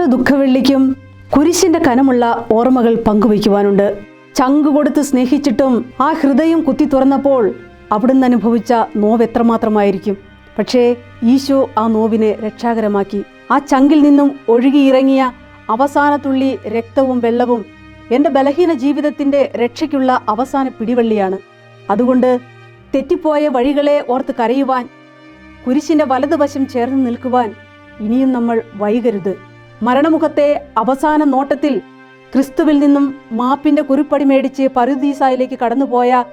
ഓരോ ദുഃഖവെള്ളിക്കും കുരിശിന്റെ കനമുള്ള ഓർമ്മകൾ പങ്കുവയ്ക്കുവാനുണ്ട്. ചങ്ക് കൊടുത്ത് സ്നേഹിച്ചിട്ടും ആ ഹൃദയം കുത്തി തുറന്നപ്പോൾ അവിടുന്ന് അനുഭവിച്ച നോവ് എത്രമാത്രമായിരിക്കും. പക്ഷേ ഈശോ ആ നോവിനെ രക്ഷാകരമാക്കി. ആ ചങ്കിൽ നിന്നും ഒഴുകിയിറങ്ങിയ അവസാന തുള്ളി രക്തവും വെള്ളവും എന്റെ ബലഹീന ജീവിതത്തിന്റെ രക്ഷയ്ക്കുള്ള അവസാന പിടിവള്ളിയാണ്. അതുകൊണ്ട് തെറ്റിപ്പോയ വഴികളെ ഓർത്ത് കരയുവാൻ കുരിശിന്റെ വലതുവശം ചേർന്ന് നിൽക്കുവാൻ ഇനിയും നമ്മൾ വൈകരുത്. മരണമുഖത്തെ അവസാന നോട്ടത്തിൽ ക്രിസ്തുവിൽ നിന്നും മാപ്പിന്റെ കുറിപ്പടി മേടിച്ച് പരുദീസായിലേക്ക് കടന്നുപോയ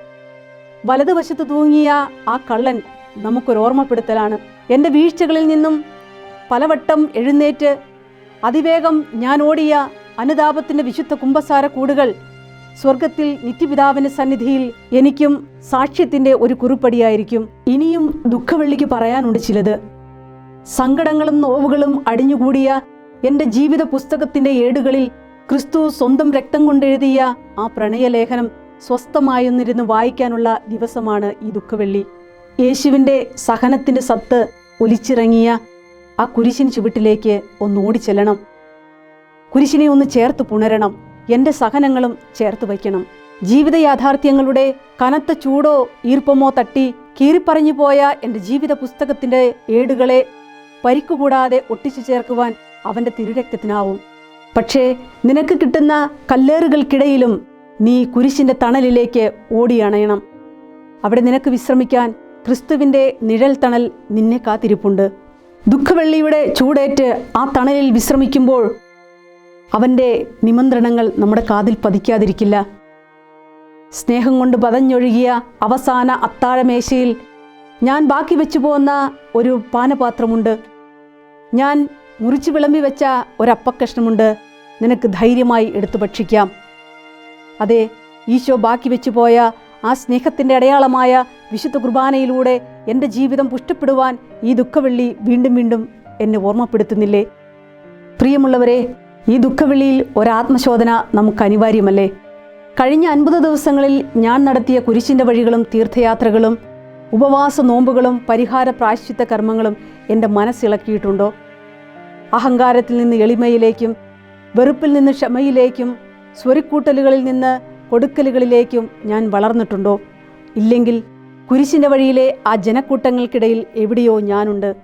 വലതുവശത്ത് തൂങ്ങിയ ആ കള്ളൻ നമുക്കൊരു ഓർമ്മപ്പെടുത്തലാണ്. എന്റെ വീഴ്ചകളിൽ നിന്നും പലവട്ടം എഴുന്നേറ്റ് അതിവേഗം ഞാൻ ഓടിയ അനുതാപത്തിന്റെ വിശുദ്ധ കുംഭസാര കൂടുകൾ സ്വർഗത്തിൽ നിത്യപിതാവിന്റെ സന്നിധിയിൽ എനിക്കും സാക്ഷ്യത്തിന്റെ ഒരു കുറിപ്പടിയായിരിക്കും. ഇനിയും ദുഃഖവെള്ളിക്ക് പറയാനുണ്ട് ചിലത്. സങ്കടങ്ങളും നോവുകളും അടിഞ്ഞുകൂടിയ എന്റെ ജീവിത പുസ്തകത്തിന്റെ ഏടുകളിൽ ക്രിസ്തു സ്വന്തം രക്തം കൊണ്ടെഴുതിയ ആ പ്രണയലേഖനം സ്വസ്ഥമായൊന്നിരുന്ന് വായിക്കാനുള്ള ദിവസമാണ് ഈ ദുഃഖവെള്ളി. യേശുവിന്റെ സഹനത്തിന്റെ സത്ത് ഒലിച്ചിറങ്ങിയ ആ കുരിശിൻ ചുവട്ടിലേക്ക് ഒന്ന് ഓടിച്ചെല്ലണം. കുരിശിനെ ഒന്ന് ചേർത്ത് പുണരണം. എന്റെ സഹനങ്ങളും ചേർത്ത് വയ്ക്കണം. ജീവിത യാഥാർത്ഥ്യങ്ങളുടെ കനത്ത ചൂടോ ഈർപ്പമോ തട്ടി കീറിപ്പറഞ്ഞു പോയ എന്റെ ജീവിത പുസ്തകത്തിന്റെ ഏടുകളെ പരിക്കുകൂടാതെ ഒട്ടിച്ചു ചേർക്കുവാൻ അവന്റെ തിരുരക്തത്തിനാവും. പക്ഷേ നിനക്ക് കിട്ടുന്ന കല്ലേറുകൾക്കിടയിലും നീ കുരിശിന്റെ തണലിലേക്ക് ഓടിയണയണം. അവിടെ നിനക്ക് വിശ്രമിക്കാൻ ക്രിസ്തുവിന്റെ നിഴൽ തണൽ നിന്നെ കാത്തിരിപ്പുണ്ട്. ദുഃഖവെള്ളിയുടെ ചൂടേറ്റ് ആ തണലിൽ വിശ്രമിക്കുമ്പോൾ അവന്റെ നിമന്ത്രണങ്ങൾ നമ്മുടെ കാതിൽ പതിക്കാതിരിക്കില്ല. സ്നേഹം കൊണ്ട് പതഞ്ഞൊഴുകിയ അവസാന അത്താഴമേശയിൽ ഞാൻ ബാക്കി വെച്ചു പോകുന്ന ഒരു പാനപാത്രമുണ്ട്. ഞാൻ മുറിച്ചു വിളമ്പി വെച്ച ഒരപ്പക്കഷ്ണമുണ്ട് നിനക്ക് ധൈര്യമായി എടുത്തു ഭക്ഷിക്കാം. അതെ ഈശോ ബാക്കി വെച്ചു പോയ ആ സ്നേഹത്തിന്റെ അടയാളമായ വിശുദ്ധ കുർബാനയിലൂടെ എന്റെ ജീവിതം പുഷ്ടപ്പെടുവാൻ ഈ ദുഃഖവെള്ളി വീണ്ടും വീണ്ടും എന്നെ ഓർമ്മപ്പെടുത്തുന്നില്ലേ? പ്രിയമുള്ളവരെ ഈ ദുഃഖവെള്ളിയിൽ ഒരാത്മശോധന നമുക്ക് അനിവാര്യമല്ലേ? കഴിഞ്ഞ അൻപത് ദിവസങ്ങളിൽ ഞാൻ നടത്തിയ കുരിശിന്റെ വഴികളും തീർത്ഥയാത്രകളും ഉപവാസ നോമ്പുകളും പരിഹാര പ്രായശ്ചിത്ത കർമ്മങ്ങളും എന്റെ മനസ്സിളക്കിയിട്ടുണ്ടോ? അഹങ്കാരത്തിൽ നിന്ന് എളിമയിലേക്കും വെറുപ്പിൽ നിന്ന് ക്ഷമയിലേക്കും സ്വരിക്കൂട്ടലുകളിൽ നിന്ന് കൊടുക്കലുകളിലേക്കും ഞാൻ വളർന്നിട്ടുണ്ടോ? ഇല്ലെങ്കിൽ കുരിശിന്റെ വഴിയിലെ ആ ജനക്കൂട്ടങ്ങൾക്കിടയിൽ എവിടെയോ ഞാനുണ്ട്.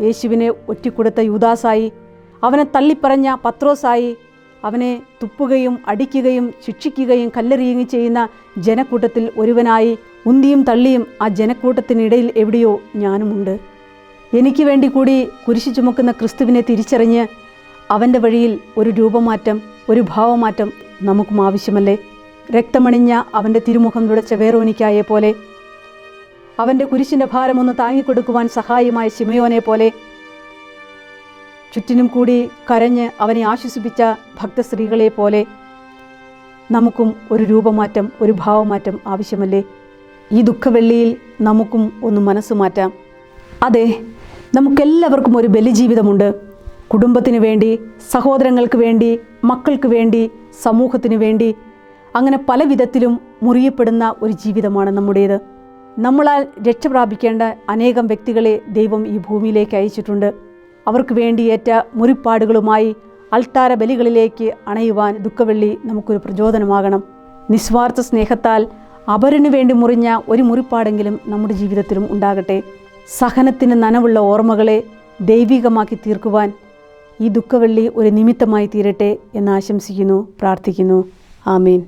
യേശുവിനെ ഒറ്റിക്കൊടുത്ത യൂദാസായി അവനെ തള്ളിപ്പറഞ്ഞ പത്രോസായി അവനെ തുപ്പുകയും അടിക്കുകയും ശിക്ഷിക്കുകയും കല്ലെറിയുകയും ചെയ്യുന്ന ജനക്കൂട്ടത്തിൽ ഒരുവനായി ഉന്തിയും തള്ളിയും ആ ജനക്കൂട്ടത്തിനിടയിൽ എവിടെയോ ഞാനുമുണ്ട്. എനിക്ക് വേണ്ടി കൂടി കുരിശു ചുമക്കുന്ന ക്രിസ്തുവിനെ തിരിച്ചറിഞ്ഞ് അവന്റെ വഴിയിൽ ഒരു രൂപമാറ്റം ഒരു ഭാവമാറ്റം നമുക്കും ആവശ്യമല്ലേ? രക്തമണിഞ്ഞ അവന്റെ തിരുമുഖം തുടച്ച വേറോനിക്കായെ പോലെ അവന്റെ കുരിശിന്റെ ഭാരമൊന്ന് താങ്ങിക്കൊടുക്കുവാൻ സഹായമായ ശിമയോനെ പോലെ ചുറ്റിനും കൂടി കരഞ്ഞ് അവനെ ആശ്വസിപ്പിച്ച ഭക്തസ്ത്രീകളെ പോലെ നമുക്കും ഒരു രൂപമാറ്റം ഒരു ഭാവമാറ്റം ആവശ്യമല്ലേ? ഈ ദുഃഖവെള്ളിയിൽ നമുക്കും ഒന്ന് മനസ്സ് മാറ്റാം. അതെ നമുക്കെല്ലാവർക്കും ഒരു ബലിജീവിതമുണ്ട്. കുടുംബത്തിന് വേണ്ടി സഹോദരങ്ങൾക്ക് വേണ്ടി മക്കൾക്ക് വേണ്ടി സമൂഹത്തിന് വേണ്ടി അങ്ങനെ പല വിധത്തിലും മുറിയപ്പെടുന്ന ഒരു ജീവിതമാണ് നമ്മുടേത്. നമ്മളാൽ രക്ഷ പ്രാപിക്കേണ്ട അനേകം വ്യക്തികളെ ദൈവം ഈ ഭൂമിയിലേക്ക് അയച്ചിട്ടുണ്ട്. അവർക്ക് വേണ്ടിയേറ്റ മുറിപ്പാടുകളുമായി അൾത്താര ബലികളിലേക്ക് അണയുവാൻ ദുഃഖവെള്ളി നമുക്കൊരു പ്രചോദനമാകണം. നിസ്വാർത്ഥ സ്നേഹത്താൽ അവരിനു വേണ്ടി മുറിഞ്ഞ ഒരു മുറിപ്പാടെങ്കിലും നമ്മുടെ ജീവിതത്തിലും ഉണ്ടാകട്ടെ. സഹനത്തിന് നനവുള്ള ഓർമ്മകളെ ദൈവികമാക്കി തീർക്കുവാൻ ഈ ദുഃഖവെള്ളി ഒരു നിമിത്തമായി തീരട്ടെ എന്ന് ആശംസിക്കുന്നു പ്രാർത്ഥിക്കുന്നു. ആമീൻ.